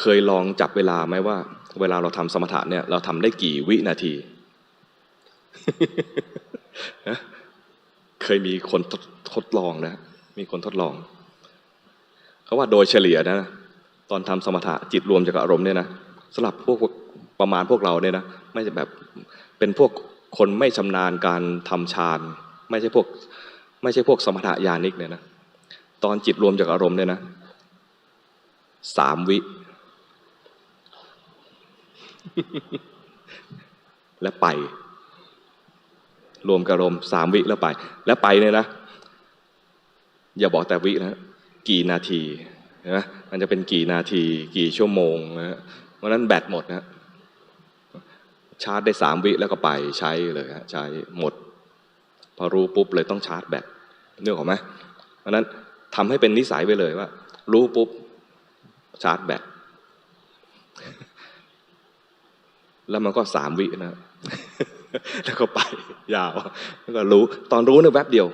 เคยลองจับเวลาไหมว่า เวลาเราทำสมถะเนี่ย เราทำได้กี่วินาที เคยมีคนทดลองนะ มีคนทดลอง เขาว่าโดยเฉลี่ยนะ ตอนทำสมถะจิตรวมจากอารมณ์เนี่ยนะสำหรับพวกประมาณพวกเราเนี่ยนะไม่ใช่แบบเป็นพวกคนไม่ชำนาญการทำฌานไม่ใช่พวกไม่ใช่พวกสมถะญาณิกเนี่ยนะตอนจิตรวมจากอารมณ์เนี่ยนะสามวิ แล้วไป รวมกับอารมสามวิแล้วไป แล้วไปเนี่ยนะ อย่าบอกแต่วินะ กี่นาทีนะมันจะเป็นกี่นาที กี่ชั่วโมงนะฮะเพราะนั้นแบตหมดนะชาร์จได้สามวิแล้วก็ไปใช้เลยฮะใช้หมด พอรู้ปุ๊บเลยต้องชาร์จแบตเรื่องของไหมเพราะนั้นทำให้เป็นนิสัยไปเลยว่า รู้ปุ๊บชาร์จแบต แล้วมันก็สามวินะแล้วก็ไปยาวแล้วก็รู้ตอนรู้เนี่ยแวบเดียว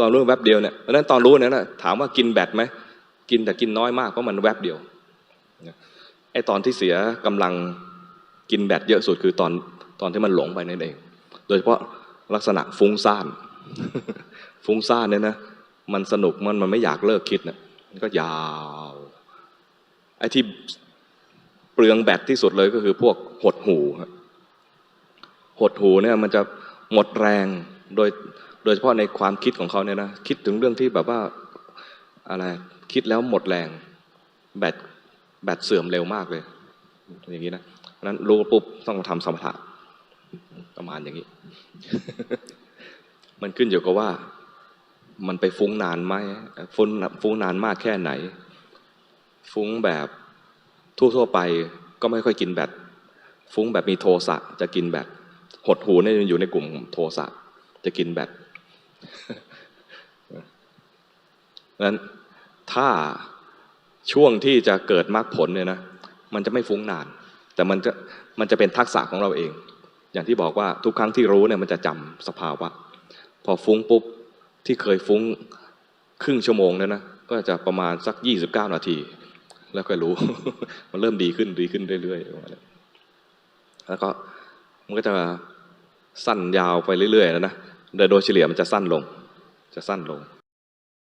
ตอนรู้แวบเดียวเนี่ยเพราะนั้นตอนรู้เนี่ยนะถามว่ากินแบตไหมกินแต่กินน้อยมากเพราะมันแวบเดียวไอ้ตอนที่เสียกำลังกินแบตเยอะสุดคือตอนตอนที่มันหลงไปนั่นเอง โดยเฉพาะลักษณะฟุ้งซ่าน ฟุ้งซ่านเนี่ยนะมันสนุกมันมันไม่อยากเลิกคิดนะมันก็ยาวไอ้ที่ เปลืองแบตที่สุดเลยก็คือพวกหดหูครับหดหูเนี่ยมันจะหมดแรงโดยโดยเฉพาะในความคิดของเขาเนี่ยนะคิดถึงเรื่องที่แบบว่าอะไรคิดแล้วหมดแรงแบตแบตเสื่อมเร็วมากเลย อย่างนี้นะเพราะฉะนั้นรู้ปุ๊บต้องทำสมถะประมาณอย่างนี้ มันขึ้นอยู่กับว่า มันไปฟุ้งนานไหมฟุ้งฟุ้งนานมากแค่ไหน ฟุ้งแบบ ทั่วๆไปก็ไม่ค่อยกินแบตฟุ้งแบบมีโทสะจะกินแบตหดหูเนี่ยอยู่ในกลุ่มโทสะจะกินแบตนั้นถ้าช่วงที่จะเกิดมรรคผลเนี่ยนะมันจะไม่ฟุ้งนาน แต่มันจะมันจะเป็นทักษะของเราเอง อย่างที่บอกว่าทุกครั้งที่รู้เนี่ยมันจะจำสภาวะ พอฟุ้งปุ๊บที่เคยฟุ้งครึ่งชั่วโมงเนี่ยนะก็จะประมาณสักยี่สิบเก้านาที แล้วก็รู้ มันเริ่มดีขึ้นดีขึ้นเรื่อยๆแล้วก็มันก็จะสั้นยาวไปเรื่อยๆแล้วนะโดยโดยเฉลี่ยมันจะสั้นลง จะสั้นลง